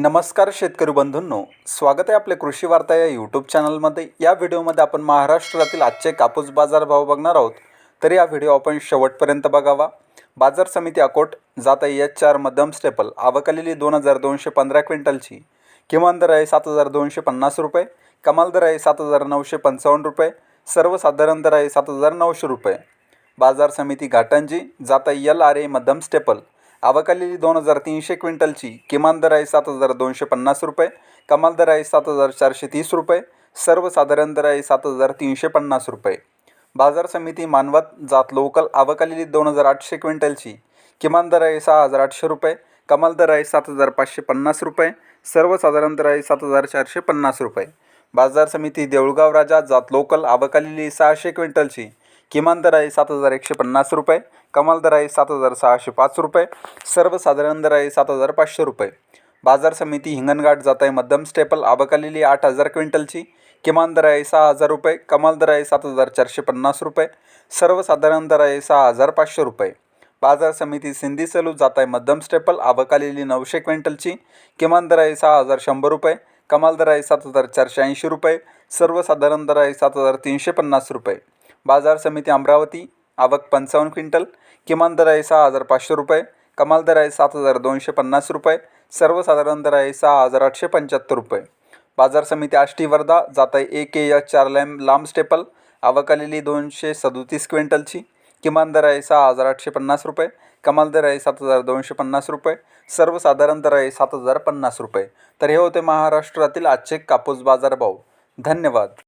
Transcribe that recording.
नमस्कार शेतकरी बंधूंनो. स्वागत आहे आपल्या कृषी वार्ता या यूट्यूब चॅनलमध्ये या व्हिडिओमध्ये आपण महाराष्ट्रातील आजचे कापूस बाजार भाव बघणार आहोत. तर या व्हिडिओ आपण शेवटपर्यंत बघावा. बाजार समिती अकोट जात आहे एच चार मध्यम स्टेपल. आवकलेली दोन हजार दोनशे पंधरा क्विंटलची. किमान दर आहे सात हजार दोनशे पन्नास रुपये. कमाल दर आहे सात हजार नऊशे पंचावन्न रुपये. सर्वसाधारण दर आहे सात हजार नऊशे रुपये. बाजार समिती घाटांजी जाता एल आर ए मध्यम स्टेपल. आवक दोन हजार तीनशे क्विंटलची. किमान दर आहे सात हजार दोनशे पन्नास रुपये. कमाल दर आहे सात हजार चारशे तीस रुपये. सर्वसाधारण दर आहे सात हजार तीनशे पन्नास रुपये. बाजार समिती मानवत जात लोकल आवक दोन हजार आठशे क्विंटलची. किमान दर आहे सहा हजार आठशे रुपये. कमाल दर आहे सात हजार पाचशे पन्नास रुपये. सर्वसाधारण दर आहे सात हजार चारशे पन्नास रुपये. बाजार समिती देऊळगाव राजा जात लोकल अवकालेली सहाशे क्विंटलची. किमान दर आहे सात हजार एकशे पन्नास रुपये कमाल दर आहे सात हजार सहाशे पाच रुपये सर्वसाधारण दर आहे सात हजार पाचशे रुपये. बाजार समिती हिंगणघाट जात आहे मध्यम स्टेपल आबकालेली आठ हजार क्विंटलची किमान दर आहे सहा हजार रुपये कमाल दर आहे सात हजार चारशे पन्नास रुपये सर्वसाधारण दर आहे सहा हजार पाचशे रुपये. बाजार समिती सिंधी सलू जात आहे मध्यम स्टेपल आबकालेली नऊशे क्विंटलची किमान दर आहे सहा हजार शंभर रुपये कमाल दर आहे सात हजार चारशे ऐंशी रुपये सर्वसाधारण दर आहे सात हजार तीनशे पन्नास रुपये. बाजार समिती अमरावती आवक पंचावन्न क्विंटल किमान दर आहे सहा हजार पाचशे रुपये कमाल दर आहे सात हजार दोनशे पन्नास रुपये सर्वसाधारण दर आहे सहा हजार आठशे पंच्याहत्तर रुपये. बाजार समिती आष्टी वर्धा जात आहे ए के एच चार लॅम लांब स्टेपल आवक आलेली दोनशे सदोतीस क्विंटलची किमान दर आहे सहा हजार आठशे पन्नास रुपये कमाल दर आहे सात हजार दोनशे पन्नास रुपये सर्वसाधारण दर आहे सात हजार पन्नास रुपये. तर हे होते महाराष्ट्रातील आजचे कापूस बाजार भाव. धन्यवाद.